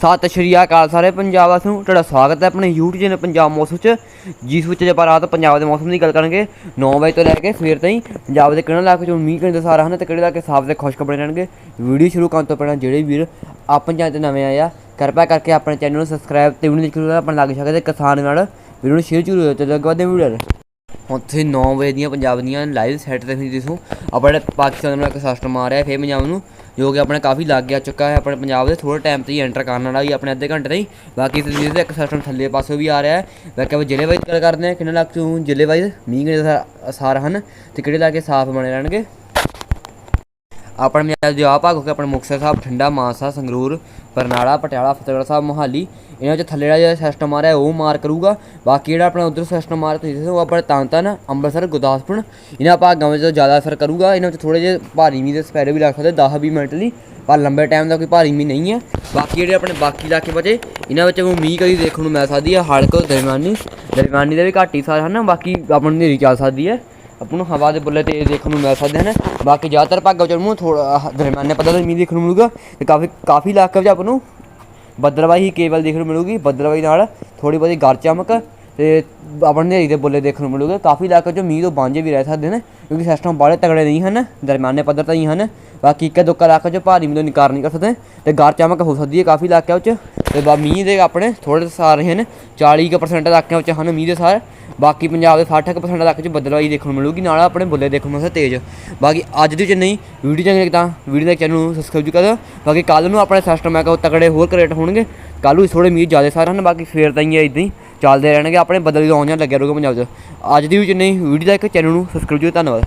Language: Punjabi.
ਸਤਿ ਸ਼੍ਰੀ ਅਕਾਲ ਸਾਰੇ ਪੰਜਾਬ ਵਾਸੀਆਂ ਨੂੰ। ਤੁਹਾਡਾ ਸਵਾਗਤ ਹੈ ਆਪਣੇ YouTube ਚੈਨਲ ਪੰਜਾਬ ਮੌਸਮ 'ਚ, ਜਿਸ ਵਿੱਚ ਆਪਾਂ ਰਾਤ ਪੰਜਾਬ ਦੇ ਮੌਸਮ ਦੀ ਗੱਲ ਕਰਾਂਗੇ 9 ਵਜੇ ਤੋਂ ਲੈ ਕੇ ਸਵੇਰ ਤਾਈਂ ਪੰਜਾਬ ਦੇ ਕਿਹੜੇ ਇਲਾਕੇ 'ਚ ਮੀਂਹ ਕਿੰਨੇ ਸਾਰਾ, ਹਨ, ਤੇ ਕਿਹੜੇ ਇਲਾਕੇ ਸਾਫ਼ ਤੇ ਖੁਸ਼ਕ ਬਣੇ ਰਹਿਣਗੇ। ਵੀਡੀਓ ਸ਼ੁਰੂ ਕਰਨ ਤੋਂ ਪਹਿਲਾਂ ਜਿਹੜੇ ਵੀਰ ਆਪਣੇ ਚੈਨਲ ਤੇ ਨਵੇਂ ਆਏ ਆ, ਕਿਰਪਾ ਕਰਕੇ ਆਪਣੇ ਚੈਨਲ ਨੂੰ ਸਬਸਕ੍ਰਾਈਬ ਤੇ ਵੀਡੀਓ ਜ਼ਰੂਰ ਆਪਣੇ ਲੱਗ ਸਕਦੇ ਕਿਸਾਨ ਨਾਲ ਵੀਡੀਓ ਨੂੰ ਸ਼ੇਅਰ ਜ਼ਰੂਰ ਤੇ ਅੱਗੇ ਵਾਦੇ ਵੀਡੀਓ ਹੁਣ ਤੁਸੀਂ 9 ਵਜੇ ਦੀਆਂ ਪੰਜਾਬ ਦੀਆਂ ਲਾਈਵ ਸੈੱਟ ਤੇ ਤੁਸੀਂ ਦਿਸੋ ਆਪਣੇ ਪਾਕਿਸਤਾਨ ਨਾਲ ਇੱਕ ਸਿਸਟਮ ਆ ਰਿਹਾ ਫਿਰ ਪੰਜਾਬ ਨੂੰ, ਜੋ ਕਿ ਆਪਣੇ ਕਾਫੀ ਲੱਗ ਗਿਆ, ਚੁੱਕਾ ਹੈ ਆਪਣੇ ਪੰਜਾਬ ਦੇ ਥੋੜੇ ਟਾਈਮ ਤੇ ਹੀ ਐਂਟਰ ਕਰਨ ਵਾਲਾ ਵੀ ਆਪਣੇ ਅੱਧੇ ਘੰਟੇ ਤਾਈਂ, ਬਾਕੀ ਤੁਸੀਂ ਦੇਖਦੇ ਇੱਕ ਸਿਸਟਮ ਥੱਲੇ ਪਾਸੇ ਵੀ ਆ ਰਿਹਾ ਹੈ ਬਾਕੀ ਆਪਾਂ ਜ਼ਿਲ੍ਹੇ ਵਾਈਜ਼ ਗੱਲ ਕਰਦੇ ਹਾਂ, ਕਿੰਨੇ ਲੱਖ ਤੋਂ ਜ਼ਿਲ੍ਹੇ ਵਾਈਜ਼, ਮੀਂਹ ਕਿੰਨੇ ਦਾ ਅਸਾਰ ਹਨ ਤੇ ਕਿਹੜੇ ਲਾਗੇ ਸਾਫ਼ ਬਣੇ ਰਹਿਣਗੇ? ਆਪਣੇ ਪੰਜਾਬ ਦੇ ਆਪ ਭਾਗ ਹੋ ਕੇ ਆਪਣੇ ਮੁਕਤਸਰ ਸਾਹਿਬ, ਠੰਡਾ ਮਾਨਸਾ, ਸੰਗਰੂਰ, ਬਰਨਾਲਾ, ਪਟਿਆਲਾ, ਫਤਿਹਗੜ੍ਹ ਸਾਹਿਬ, ਮੋਹਾਲੀ। ਇਹਨਾਂ ਵਿੱਚ ਥੱਲੇ ਵਾਲਾ ਜਿਹੜਾ ਸਿਸਟਮ ਆ ਰਿਹਾ, ਉਹ ਮਾਰ ਕਰੂਗਾ। ਬਾਕੀ ਜਿਹੜਾ ਆਪਣਾ ਉਧਰ ਸਿਸਟਮ ਆ ਰਿਹਾ, ਤੁਸੀਂ ਦੇਖੋ, ਉਹ ਆਪਣੇ ਤਾਂਤਨ ਅੰਮ੍ਰਿਤਸਰ, ਗੁਰਦਾਸਪੁਰ। ਇਹਨਾਂ ਭਾਗਾਂ ਵਿੱਚ ਜ਼ਿਆਦਾ ਅਸਰ ਕਰੂਗਾ। ਇਹਨਾਂ ਵਿੱਚ ਥੋੜੇ ਜਿਹੇ ਭਾਰੀ ਮੀਂਹ ਦੇ ਸਪੈਰੇ ਵੀ ਲੱਗ ਸਕਦੇ 10-20 ਮਿੰਟ ਲਈ। ਪਰ ਲੰਬੇ ਟਾਈਮ ਦਾ ਕੋਈ ਭਾਰੀ ਮੀਂਹ ਨਹੀਂ ਹੈ। ਬਾਕੀ ਜਿਹੜੇ ਆਪਣੇ ਬਾਕੀ ਇਲਾਕੇ ਬਚੇ, ਇਹਨਾਂ ਵਿੱਚ ਉਹ ਮੀਂਹ ਕਦੀ ਦੇਖਣ ਨੂੰ ਮਿਲ ਸਕਦੀ ਹੈ ਹੜਕ ਦਰਮਿਆਨੀ। ਦਰਮਿਆਨੀ ਦੇ ਵੀ ਘੱਟ ਹੀ ਸਾਰ ਹਨ। ਬਾਕੀ ਆਪਾਂ ਨੂੰ ਹਨੇਰੀ ਚੱਲ ਸਕਦੀ ਹੈ। ਆਪਾਂ ਨੂੰ ਹਵਾ ਦੇ ਬੁੱਲੇ 'ਤੇ ਦੇਖਣ ਨੂੰ ਮਿਲ ਸਕਦੇ ਹਨ ਬਾਕੀ ਜ਼ਿਆਦਾਤਰ ਭਾਗਾਂ ਵਿੱਚ ਨੂੰ ਥੋੜਾ ਦਰਮਿਆਨੇ ਪੱਧਰ ਦਾ ਮੀਂਹ ਦੇਖਣ ਨੂੰ ਮਿਲੂਗਾ ਤੇ ਕਾਫੀ ਕਾਫੀ ਇਲਾਕੇ ਵਿੱਚ ਆਪਾਂ ਨੂੰ ਬੱਦਲਵਾਈ ਹੀ ਕੇਵਲ ਦੇਖਣ ਨੂੰ ਮਿਲੂਗੀ ਬੱਦਲਵਾਈ ਨਾਲ ਥੋੜੀ ਬਹੁਤੀ ਗਰ ਚਮਕ ਤੇ ਆਪਾਂ ਨੂੰ ਹਨੇਰੀ ਦੇ ਬੁੱਲੇ ਦੇਖਣ ਨੂੰ ਮਿਲੂਗੇ ਕਾਫੀ ਇਲਾਕੇ 'ਚ ਮੀਂਹ ਤੋਂ ਬਾਂਝੇ ਵੀ ਰਹਿ ਸਕਦੇ ਨੇ ਕਿਉਂਕਿ ਸਿਸਟਮ ਬਾਹਲੇ ਤਗੜੇ ਨਹੀਂ ਹਨ ਦਰਮਿਆਨੇ ਪੱਧਰ ਤਾਂ ਹੀ ਹਨ ਬਾਕੀ ਇੱਕ ਦੋ ਇਲਾਕੇ 'ਚ ਭਾਰੀ ਮੀਂਹ ਤੋਂ ਇਨਕਾਰ ਨਹੀਂ ਕਰ ਸਕਦੇ ਤੇ ਗਰ ਚਮਕ ਹੋ ਸਕਦੀ ਹੈ ਕਾਫੀ ਇਲਾਕਿਆਂ 'ਚ ਤੇ ਬਾ ਮੀਂਹ ਦੇ ਆਪਣੇ ਥੋੜੇ ਸਾਰੇ ਹਨ 40% ਇਲਾਕਿਆਂ ਵਿੱਚ ਹਨ ਮੀਂਹ ਦੇ ਸਾਰ। ਬਾਕੀ ਪੰਜਾਬ ਦੇ 60% ਇਲਾਕੇ 'ਚ ਬੱਦਲਵਾਈ ਦੇਖਣ ਨੂੰ ਮਿਲੂਗੀ, ਨਾਲ ਆਪਣੇ ਬੁੱਲੇ ਦੇਖਣ ਨੂੰ ਮਿਲਦੇ ਤੇਜ਼। ਬਾਕੀ ਅੱਜ ਦੀ ਚ ਨਹੀਂ ਵੀਡੀਓ ਚੰਗੀ ਲੱਗੀ ਤਾਂ ਵੀਡੀਓ ਦੇ ਚੈਨਲ ਨੂੰ ਸਬਸਕ੍ਰਾਈਬ ਕਰ। ਦਿਓ ਬਾਕੀ ਕੱਲ ਨੂੰ ਆਪਣੇ ਸਿਸਟਮ ਹੈ ਕਿ ਉਹ ਤਕੜੇ ਹੋਰ ਕ੍ਰੀਏਟ ਹੋਣਗੇ। ਕੱਲ ਨੂੰ ਥੋੜੇ ਮੀਂਹ ਜ਼ਿਆਦਾ ਸਾਰੇ ਹਨ, ਬਾਕੀ ਫੇਰ ਤਾਂ ਹੀ ਇਦਾਂ ਹੀ ਚੱਲਦੇ ਰਹਿਣਗੇ, ਆਪਣੇ ਬਦਲ ਆਉਣ ਜਾਂ ਲੱਗਿਆ ਰਹੂਗਾ ਪੰਜਾਬ 'ਚ। ਅੱਜ ਦੀ ਵੀ ਚ ਨਹੀਂ ਵੀਡੀਓ ਦਾ ਇੱਕ ਚੈਨਲ ਨੂੰ ਸਬਸਕ੍ਰਾਈਬ ਕਰੋ, ਧੰਨਵਾਦ।